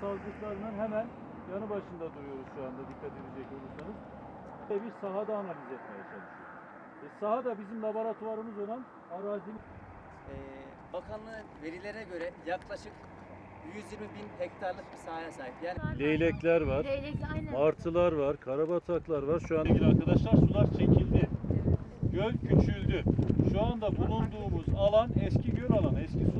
sazlıklarının hemen yanı başında duruyoruz şu anda dikkat edecek olursanız. Ve bir sahada analiz etmeye çalışıyoruz. E, sahada bizim laboratuvarımız olan arazinin Ee, bakanlığın verilere göre yaklaşık 120 bin hektarlık bir sahaya sahip. Yani leylekler var, Leylekli aynen. martılar var, karabataklar var. Şu an ilgili arkadaşlar sular çekildi. Göl küçüldü. Şu anda bulunduğumuz alan eski göl alanı, eski su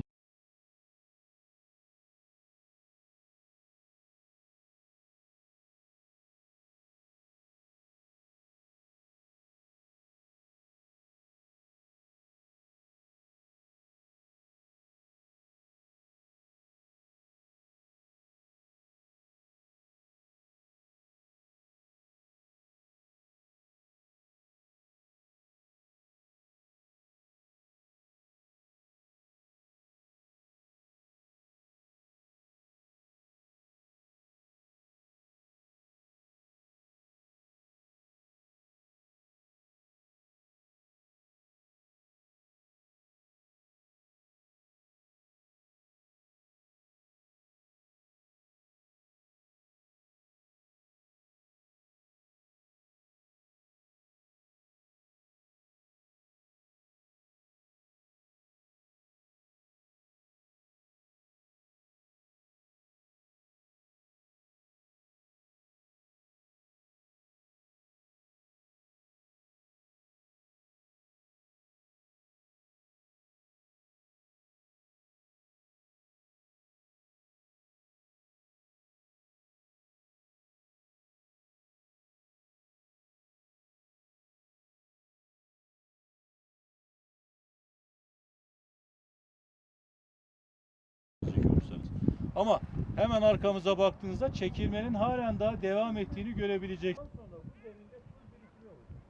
Ama hemen arkamıza baktığınızda çekilmenin halen daha devam ettiğini görebileceksiniz. Sonra bu derinde su birikimi olacak.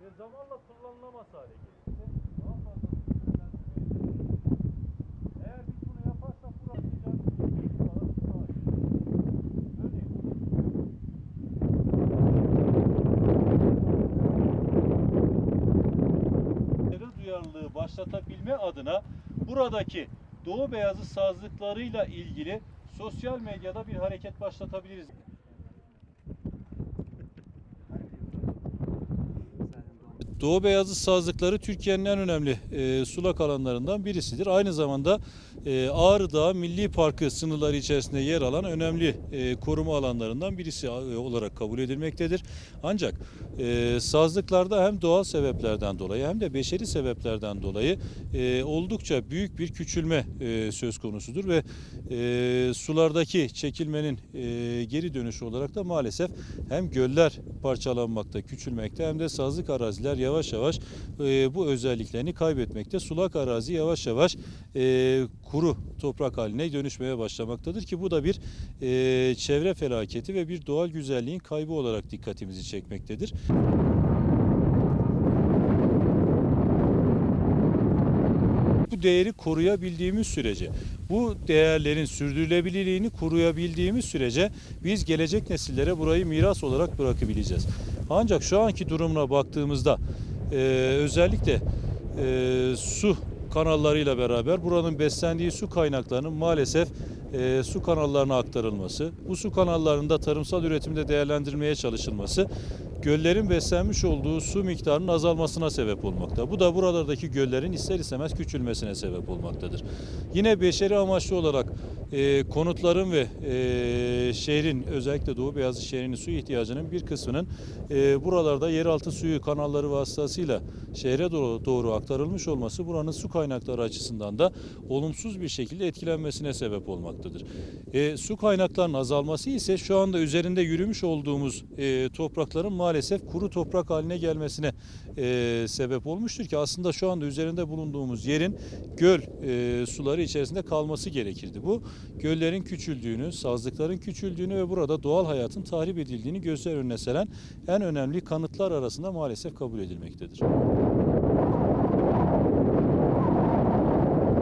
Ve zamanla kullanılamaz hale. Daha fazla. Eğer biz bunu yaparsak bu rahatlayacak. Buralar su haline. Örneğin Çevre duyarlılığı başlatabilme adına buradaki Doğu Beyazı sazlıklarıyla ilgili sosyal medyada bir hareket başlatabiliriz. Doğu Beyazıt sazlıkları Türkiye'nin en önemli e, sulak alanlarından birisidir. Aynı zamanda e, Ağrı Dağı Milli Parkı sınırları içerisinde yer alan önemli e, koruma alanlarından birisi e, olarak kabul edilmektedir. Ancak e, sazlıklarda hem doğal sebeplerden dolayı hem de beşeri sebeplerden dolayı e, oldukça büyük bir küçülme e, söz konusudur ve e, sulardaki çekilmenin e, geri dönüşü olarak da maalesef hem göller parçalanmakta, küçülmekte hem de sazlık araziler yavaş yavaş e, bu özelliklerini kaybetmekte. Sulak arazi yavaş yavaş e, kuru toprak haline dönüşmeye başlamaktadır ki bu da bir e, çevre felaketi ve bir doğal güzelliğin kaybı olarak dikkatimizi çekmektedir. Değeri koruyabildiğimiz sürece, bu değerlerin sürdürülebilirliğini koruyabildiğimiz sürece biz gelecek nesillere burayı miras olarak bırakabileceğiz. Ancak şu anki durumuna baktığımızda e, özellikle e, su kanallarıyla beraber buranın beslendiği su kaynaklarının maalesef e, su kanallarına aktarılması, bu su kanallarında tarımsal üretimde değerlendirilmeye çalışılması göllerin beslenmiş olduğu su miktarının azalmasına sebep olmakta. Bu da buralardaki göllerin ister istemez küçülmesine sebep olmaktadır. Yine beşeri amaçlı olarak e, konutların ve e, şehrin özellikle Doğu Beyazıt şehrinin su ihtiyacının bir kısmının e, buralarda yeraltı suyu kanalları vasıtasıyla şehre doğru, doğru aktarılmış olması buranın su kaynakları açısından da olumsuz bir şekilde etkilenmesine sebep olmaktadır. E, su kaynaklarının azalması ise şu anda üzerinde yürümüş olduğumuz e, toprakların maalesef kuru toprak haline gelmesine e, sebep olmuştur ki aslında şu anda üzerinde bulunduğumuz yerin göl e, suları içerisinde kalması gerekirdi. Bu göllerin küçüldüğünü, sazlıkların küçüldüğünü ve burada doğal hayatın tahrip edildiğini gözler önüne seren en önemli kanıtlar arasında maalesef kabul edilmektedir.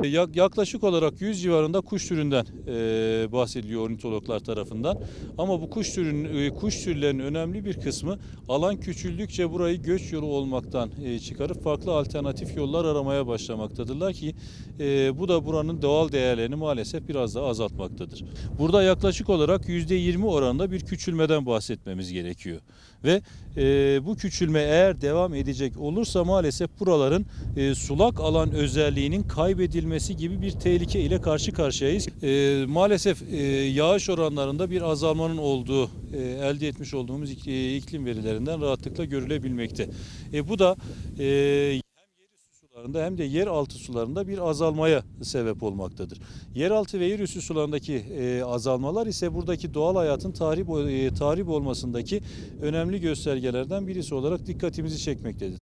Yak- Yaklaşık olarak 100 civarında kuş türünden e, bahsediliyor ornitologlar tarafından. Ama bu kuş türün e, kuş türlerinin önemli bir kısmı alan küçüldükçe burayı göç yolu olmaktan e, çıkarıp farklı alternatif yollar aramaya başlamaktadırlar ki e, bu da buranın doğal değerlerini maalesef biraz daha azaltmaktadır. Burada yaklaşık olarak %20 oranında bir küçülmeden bahsetmemiz gerekiyor. Ve e, bu küçülme eğer devam edecek olursa maalesef buraların e, sulak alan özelliğinin kaybedilmesi gibi bir tehlike ile karşı karşıyayız. E, maalesef e, yağış oranlarında bir azalmanın olduğu e, elde etmiş olduğumuz e, iklim verilerinden rahatlıkla görülebilmekte. E, bu da e, sularında hem de yeraltı sularında bir azalmaya sebep olmaktadır. Yeraltı ve yerüstü sularındaki e, azalmalar ise buradaki doğal hayatın tahrip, e, tahrip olmasındaki önemli göstergelerden birisi olarak dikkatimizi çekmektedir.